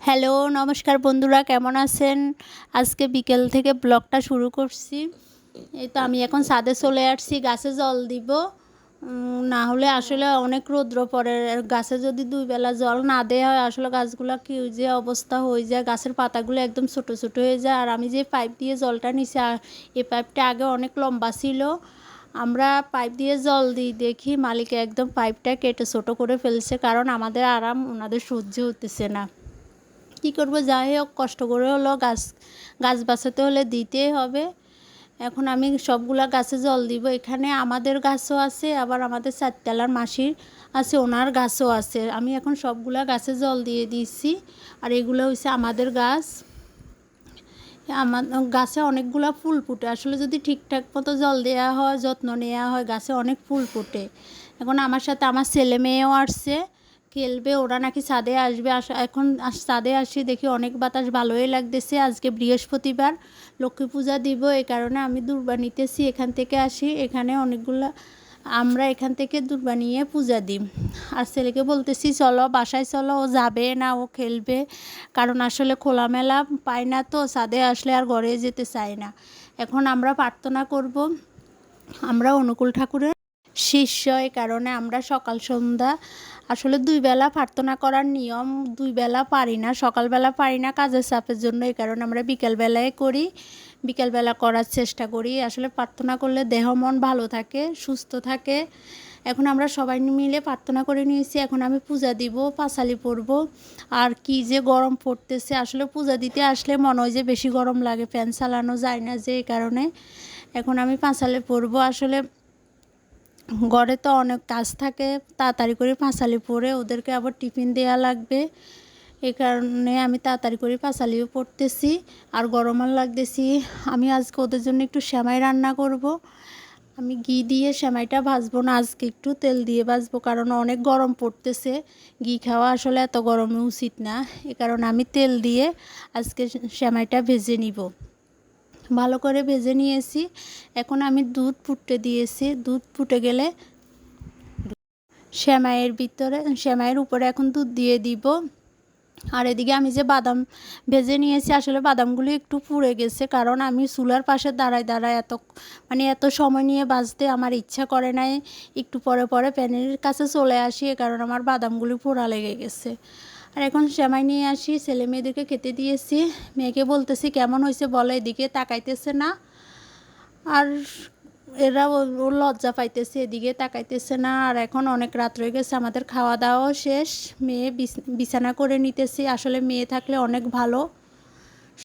Hello, নমস্কার বন্ধুরা, কেমন আছেন? আজকে বিকেল থেকে ব্লগটা শুরু করছি। এই তো আমি এখন ছাদে চলে আসছি, গাছে জল দিব। না হলে আসলে অনেক রৌদ্র পড়ে। গাছে যদি দুই বেলা জল না দেওয়া হয়, আসলে গাছগুলো কি যে অবস্থা হয়ে যায়, গাছের পাতাগুলো একদম ছোটো ছোটো হয়ে যায়। আর আমি যে পাইপ দিয়ে জলটা নিছি এই পাইপটা আগে অনেক লম্বা ছিল। আমরা পাইপ দিয়ে জল দিই, দেখি মালিক একদম পাইপটা কেটে ছোটো করে ফেলছে, কারণ আমাদের আরাম, ওনাদের সহ্য হতেছে না। কী করব? যাই হোক, কষ্ট করে হলো গাছ গাছ বাঁচাতে হলে দিতেই হবে। এখন আমি সবগুলা গাছে জল দিব। এখানে আমাদের গাছও আছে, আবার আমাদের চারতলার মাসির আছে, ওনার গাছও আছে। আমি এখন সবগুলা গাছে জল দিয়ে দিয়েছি, আর এগুলো হচ্ছে আমাদের গাছ। আমার গাছে অনেকগুলো ফুল ফুটে। আসলে যদি ঠিকঠাক মতো জল দেওয়া হয়, যত্ন নেওয়া হয়, গাছে অনেক ফুল ফুটে। এখন আমার সাথে আমার ছেলে মেয়েও আসছে। খেলবে, ওরা নাকি ছাদে আসবে। আস, এখন ছাদে আসি দেখি অনেক বাতাস ভালোই লাগতেছে। আজকে বৃহস্পতিবার, লক্ষ্মী পূজা দিব এই কারণে আমি দুর্বা নিতেছি, এখান থেকে আসি। এখানে অনেকগুলা, আমরা এখান থেকে দুর্বা নিয়ে পূজা দিই আর ছেলেকে বলতেছি, চলো, বাসায় চলো, ও যাবে না, ও খেলবে। কারণ আসলে খোলামেলা পায় না তো, ছাদে আসলে আর ঘরে যেতে চায় না। এখন আমরা প্রার্থনা করব, আমরা অনুকূল ঠাকুরের শিষ্য এই কারণে আমরা সকাল সন্ধ্যা আসলে দুই বেলা প্রার্থনা করার নিয়ম দুই বেলা পারি না। সকালবেলা পারি না কাজের চাপের জন্য, এই কারণে আমরা বিকেলবেলায় করি। বিকেলবেলা করার চেষ্টা করি। আসলে প্রার্থনা করলে দেহ মন ভালো থাকে, সুস্থ থাকে। এখন আমরা সবাই মিলে প্রার্থনা করে নিয়েছি, এখন আমি পূজা দিব, পাঁচালি পরব। আর কি যে গরম পড়তেছে, আসলে পূজা দিতে আসলে মনে হয় যে বেশি গরম লাগে, ফ্যান চালানো যায় না যে এই কারণে। এখন আমি পাঁচালি পরব। আসলে ঘরে তো অনেক কাজ থাকে, তাড়াতাড়ি করে পাঁচালি পরে ওদেরকে আবার টিফিন দেওয়া লাগবে। এই কারণে আমি তাড়াতাড়ি করে পাঁচালিও পড়তেছি আর গরমাল লাগতেছি। আমি আজকে ওদের জন্য একটু সেমাই রান্না করব। আমি ঘি দিয়ে সেমাইটা ভাজবো না, আজকে একটু তেল দিয়ে ভাজবো কারণ অনেক গরম পড়তেছে। ঘি খাওয়া আসলে এত গরমে উচিত না। এ কারণে আমি তেল দিয়ে আজকে সেমাইটা ভেজে নিব। ভালো করে ভেজে নিয়েছি। এখন আমি দুধ ফুটতে দিয়েছি। দুধ ফুটে গেলে সেমাইয়ের ভিতরে, সেমাইয়ের উপরে এখন দুধ দিয়ে দিব। আর এদিকে আমি যে বাদাম ভেজে নিয়েছি, আসলে বাদামগুলো একটু পুড়ে গেছে, কারণ আমি চুলার পাশে দাঁড়ায় দাঁড়ায় এত মানে এত সময় নিয়ে বাজতে আমার ইচ্ছা করে নাই। একটু পরে পরে প্যানের কাছে চলে আসি, এ কারণ আমার বাদামগুলি পোড়া লেগে গেছে। আর এখন সেমাই নিয়ে আসি, ছেলে মেয়েদেরকে খেতে দিয়েছি। মেয়েকে বলতেছি, কেমন হয়েছে বলো, এদিকে তাকাইতেছে না। আর এরা ও- লজ্জা পাইতেছে, এদিকে তাকাইতেছে না। আর এখন অনেক রাত রয়ে গেছে, আমাদের খাওয়া দাওয়াও শেষ। মেয়ে বিছ- বিছানা করে নিতেছি। আসলে মেয়ে থাকলে অনেক ভালো।